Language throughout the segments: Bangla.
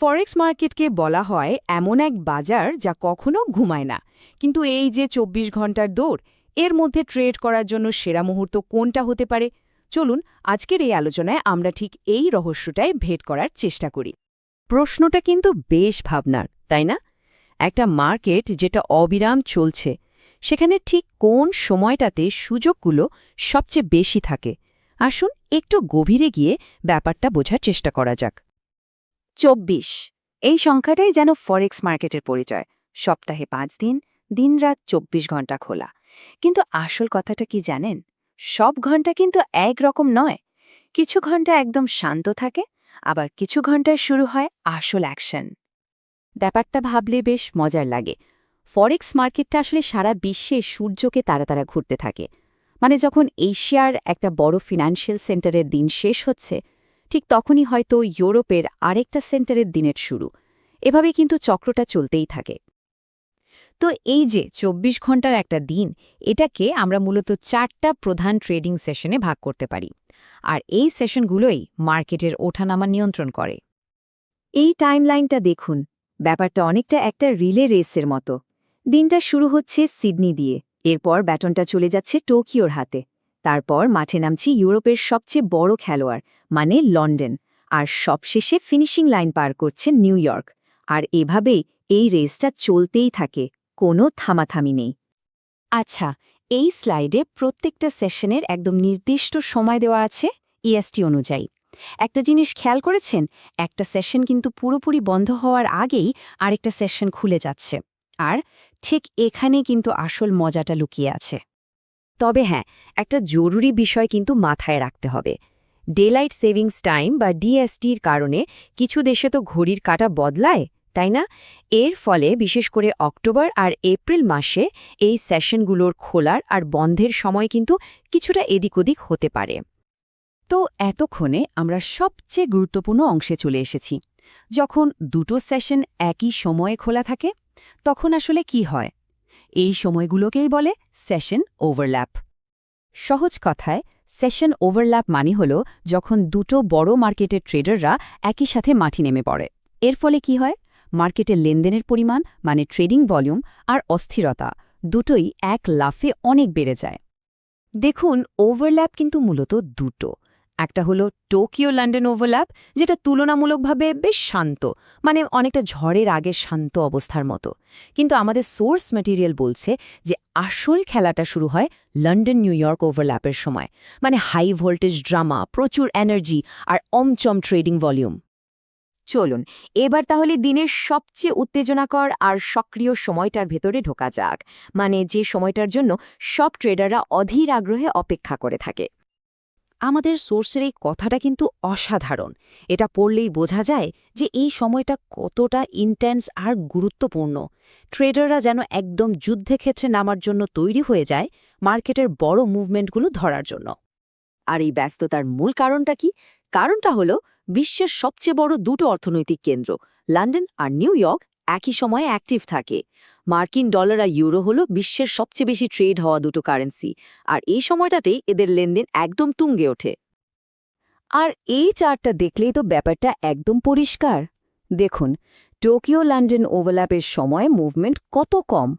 ফরেক্স মার্কেটকে বলা হয় এমন এক বাজার যা কখনো ঘুমায় না। কিন্তু এই যে ২৪ ঘণ্টার দৌড়, এর মধ্যে ট্রেড করার জন্য সেরা মুহূর্ত কোনটা হতে পারে? চলুন আজকের এই আলোচনায় আমরা ঠিক এই রহস্যটাই ভেট করার চেষ্টা করি। প্রশ্নটা কিন্তু বেশ ভাবনার, তাই না? একটা মার্কেট যেটা অবিরাম চলছে, সেখানে ঠিক কোন সময়টাতে সুযোগগুলো সবচেয়ে বেশি থাকে? আসুন একটু গভীরে গিয়ে ব্যাপারটা বোঝার চেষ্টা করা যাক। চব্বিশ। এই সংখ্যাটাই যেন ফরেক্স মার্কেটের পরিচয়। সপ্তাহে পাঁচ দিন, দিনরাত চব্বিশ ঘণ্টা খোলা। কিন্তু আসল কথাটা কি জানেন? সব ঘণ্টা কিন্তু এক রকম নয়। কিছু ঘণ্টা একদম শান্ত থাকে, আবার কিছু ঘন্টায় শুরু হয় আসল অ্যাকশন। ব্যাপারটা ভাবলে বেশ মজার লাগে। ফরেক্স মার্কেটটা আসলে সারা বিশ্বে সূর্যকে তারা তারা ঘুরতে থাকে। মানে যখন এশিয়ার একটা বড় ফিনান্সিয়াল সেন্টারের দিন শেষ হচ্ছে ঠিক তখনই হয়তো ইউরোপের আরেকটা সেন্টারের দিনের শুরু। এভাবে কিন্তু চক্রটা চলতেই থাকে। তো এই যে ২৪ ঘণ্টার একটা দিন, এটাকে আমরা মূলত চারটা প্রধান ট্রেডিং সেশনে ভাগ করতে পারি। আর এই সেশনগুলোই মার্কেটের ওঠানামা নিয়ন্ত্রণ করে। এই টাইমলাইনটা দেখুন, ব্যাপারটা অনেকটা একটা রিলে রেসের মতো। দিনটা শুরু হচ্ছে সিডনি দিয়ে, এরপর ব্যাটনটা চলে যাচ্ছে টোকিওর হাতে। তারপর মাঠে নামছি ইউরোপের সবচেয়ে বড় খেলোয়াড় মানে লন্ডন। আর সবশেষে ফিনিশিং লাইন পার করছে নিউ ইয়র্ক। আর এভাবেই এই রেসটা চলতেই থাকে, কোনো থামাথামি নেই। আচ্ছা এই স্লাইডে প্রত্যেকটা সেশনের একদম নির্দিষ্ট সময় দেওয়া আছে ইএসটি অনুযায়ী। একটা জিনিস খেয়াল করেছেন? একটা সেশন কিন্তু পুরোপুরি বন্ধ হওয়ার আগেই আরেকটা সেশন খুলে যাচ্ছে। আর ঠিক এখানে কিন্তু আসল মজাটা লুকিয়ে আছে। তবে হ্যাঁ একটা জরুরি বিষয় কিন্তু মাথায় রাখতে হবে। ডেলাইট সেভিংস টাইম বা ডিএসটির কারণে কিছু দেশে তো ঘড়ির কাটা বদলায়, তাই না? এর ফলে বিশেষ করে অক্টোবর আর এপ্রিল মাসে এই সেশনগুলোর খোলার আর বন্ধের সময় কিন্তু কিছুটা এদিক ওদিক হতে পারে। তো এতক্ষণে আমরা সবচেয়ে গুরুত্বপূর্ণ অংশে চলে এসেছি। যখন দুটো সেশন একই সময়ে খোলা থাকে, তখন আসলে কি হয়? এই সময়গুলোকেই বলে সেশন ওভারল্যাপ সহজ কথায় সেশন ওভারল্যাপ মানে হল যখন দুটো বড় মার্কেটের ট্রেডাররা একই সাথে মাঠে নেমে পড়ে। এর ফলে কি হয়? মার্কেটের লেনদেনের পরিমাণ মানে ট্রেডিং ভলিউম আর অস্থিরতা দুটোই এক লাফে অনেক বেড়ে যায়। দেখুন ওভারল্যাপ কিন্তু মূলত দুটো। একটা হলো টোকিও লন্ডন ওভারল্যাপ, যেটা তুলনামূলকভাবে বেশ শান্ত মানে অনেকটা ঝড়ের আগে শান্ত অবস্থার মতো। কিন্তু আমাদের সোর্স ম্যাটেরিয়াল বলছে যে আসল খেলাটা শুরু হয় লন্ডন নিউ ইয়র্ক ওভারল্যাপের সময় মানে হাই ভোল্টেজ ড্রামা, প্রচুর এনার্জি আর অমচম ট্রেডিং ভলিউম। চলুন, এবার তাহলে দিনের সবচেয়ে উত্তেজনাকর আর সক্রিয় সময়টার ভেতরে ঢোকা যাক মানে যে সময়টার জন্য সব ট্রেডাররা অধীর আগ্রহে অপেক্ষা করে থাকে। আমাদের সোর্সের এই কথাটা কিন্তু অসাধারণ। এটা পড়লেই বোঝা যায় যে এই সময়টা কতটা ইন্টেন্স আর গুরুত্বপূর্ণ। ট্রেডাররা যেন একদম যুদ্ধক্ষেত্রে নামার জন্য তৈরি হয়ে যায় মার্কেটের বড় মুভমেন্টগুলো ধরার জন্য। আর এই ব্যস্ততার মূল কারণটা কি? কারণটা হলো বিশ্বের সবচেয়ে বড় দুটো অর্থনৈতিক কেন্দ্র লন্ডন আর নিউ ইয়র্ক একই সময়ে অ্যাক্টিভ থাকে। মার্কিন ডলার আর ইউরো হলো বিশ্বের সবচেয়ে বেশি ট্রেড হওয়া দুটো কারেন্সি আর এই সময়টাতেই এদের লেনদেন একদম তুঙ্গে ওঠে। আর এই চার্টটা দেখলেই তো ব্যাপারটা একদম পরিষ্কার। দেখুন, টোকিও লন্ডন ওভারল্যাপের সময় মুভমেন্ট কত কম,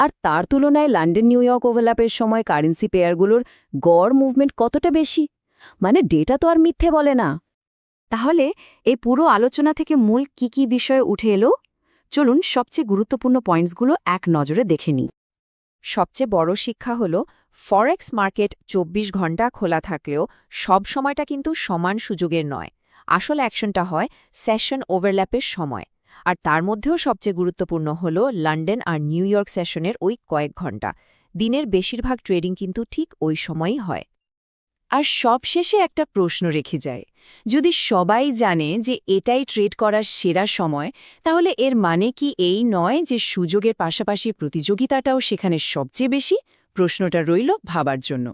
আর তার তুলনায় লন্ডন, নিউ ইয়র্ক ওভারল্যাপের সময় কারেন্সি পেয়ারগুলোর গড় মুভমেন্ট কতটা বেশি? মানে ডেটা তো আর মিথ্যে বলে না। তাহলে এই পুরো আলোচনা থেকে মূল কি কি বিষয় উঠে এলো? চলুন সবচেয়ে গুরুত্বপূর্ণ পয়েন্টসগুলো এক নজরে দেখে নিই। সবচেয়ে বড় শিক্ষা হল, ফরেক্স মার্কেট ২৪ ঘণ্টা খোলা থাকলেও সব সময়টা কিন্তু সমান সুযোগের নয়। আসল অ্যাকশনটা হয় সেশন ওভারল্যাপের সময়। আর তার মধ্যেও সবচেয়ে গুরুত্বপূর্ণ হল লন্ডন আর নিউ ইয়র্ক সেশনের ওই কয়েক ঘণ্টা। দিনের বেশিরভাগ ট্রেডিং কিন্তু ঠিক ওই সময়ই হয়। আর সবশেষে একটা প্রশ্ন রেখে যায় যদি সবাই জানে যে এটাই ট্রেড করার সেরা সময়, তাহলে এর মানে কি এই নয় যে সুযোগের পাশাপাশি প্রতিযোগিতাটাও সেখানে সবচেয়ে বেশি? প্রশ্নটা রইল ভাবার জন্য।